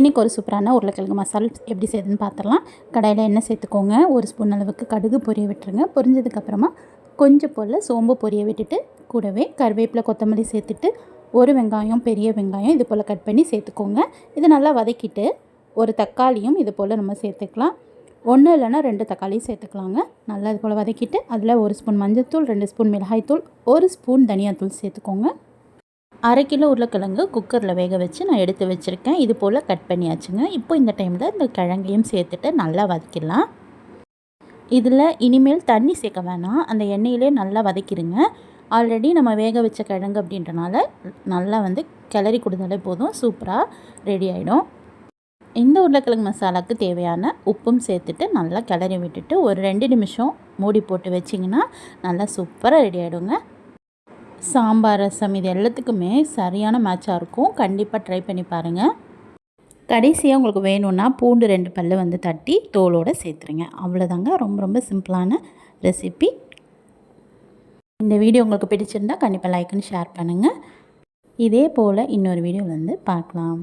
இன்றைக்கி ஒரு சூப்பரான உருளைக்கிழங்கு மசால் எப்படி செய்யுதுன்னு பார்த்துடலாம். கடையில் எண்ணெய் சேர்த்துக்கோங்க. ஒரு ஸ்பூன் அளவுக்கு கடுகு பொரிய விட்டுருங்க. பொரிஞ்சதுக்கப்புறமா கொஞ்சம் போல் சோம்பு பொரிய விட்டுட்டு கூடவே கருவேப்பிலை கொத்தமல்லி சேர்த்துட்டு ஒரு வெங்காயம் பெரிய வெங்காயம் இது போல் கட் பண்ணி சேர்த்துக்கோங்க. இதை நல்லா வதக்கிட்டு ஒரு தக்காளியும் இது போல் நம்ம சேர்த்துக்கலாம். ஒன்று இல்லைன்னா ரெண்டு தக்காளியும் சேர்த்துக்கலாங்க. நல்லா இது போல் வதக்கிட்டு அதில் ஒரு ஸ்பூன் மஞ்சள்தூள் ரெண்டு ஸ்பூன் மிளகாய்த்தூள் ஒரு ஸ்பூன் தனியாத்தூள் சேர்த்துக்கோங்க. அரை கிலோ உருளைக்கிழங்கு குக்கரில் வேக வச்சு நான் எடுத்து வச்சுருக்கேன். இது போல் கட் பண்ணியாச்சுங்க. இப்போ இந்த டைமில் இந்த கிழங்கையும் சேர்த்துட்டு நல்லா வதக்கிடலாம். இதில் இனிமேல் தண்ணி சேர்க்க வேணாம். அந்த எண்ணெயிலே நல்லா வதக்கிடுங்க. ஆல்ரெடி நம்ம வேக வச்ச கிழங்கு அப்படின்றனால நல்லா வந்து கிளறி கொடுத்தாலே போதும். சூப்பராக ரெடி ஆகிடும். இந்த உருளைக்கிழங்கு மசாலாவுக்கு தேவையான உப்பும் சேர்த்துட்டு நல்லா கிளறி விட்டுட்டு ஒரு ரெண்டு நிமிஷம் மூடி போட்டு வச்சிங்கன்னா நல்லா சூப்பராக ரெடி ஆகிடுங்க. சாம்பார் ரசம் இது எல்லாத்துக்குமே சரியான மேட்சாக இருக்கும். கண்டிப்பாக ட்ரை பண்ணி பாருங்கள் கடைசியாக உங்களுக்கு வேணும்னா பூண்டு ரெண்டு பல்லு வந்து தட்டி தோலோடு சேர்த்துருங்க. அவ்வளோதாங்க ரொம்ப ரொம்ப சிம்பிளான ரெசிபி இந்த வீடியோ உங்களுக்கு பிடிச்சிருந்தால் கண்டிப்பாக லைக் ஷேர் பண்ணுங்கள் இதே போல் இன்னொரு வீடியோவில் வந்து பார்க்கலாம்.